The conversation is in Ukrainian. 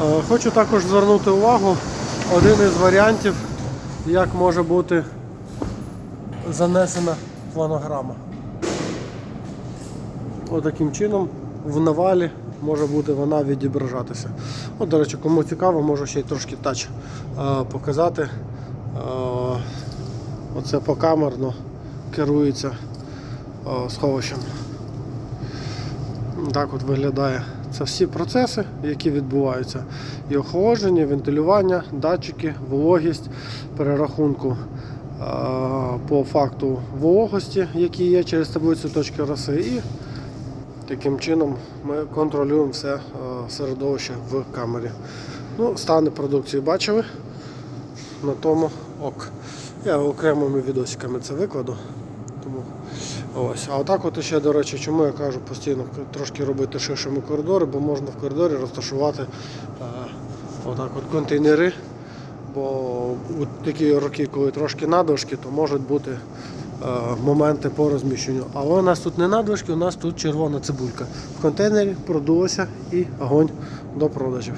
Е, Хочу також звернути увагу один із варіантів, як може бути занесена планограма. Отаким чином в навалі може бути вона відображатися. От, до речі, кому цікаво, можу ще й трошки тач е, показати. Е, оце покамерно керується сховищем. Так от виглядає. Це всі процеси, які відбуваються. І охолодження, вентилювання, датчики, вологість, перерахунку е, по факту вологості, які є через таблицю точки роси. І таким чином ми контролюємо все е, середовище в камері. Ну, стани продукції бачили. На тому ок. Я окремими відосиками це викладу. Тому ось. А отак от ще, до речі, чому я кажу постійно трошки робити ширшими коридори, бо можна в коридорі розташувати е, отак от контейнери. Бо у такі роки, коли трошки надвижки, то можуть бути е, моменти по розміщенню. Але у нас тут не надвижки, у нас тут червона цибулька. В контейнері продулося і огонь до продажів.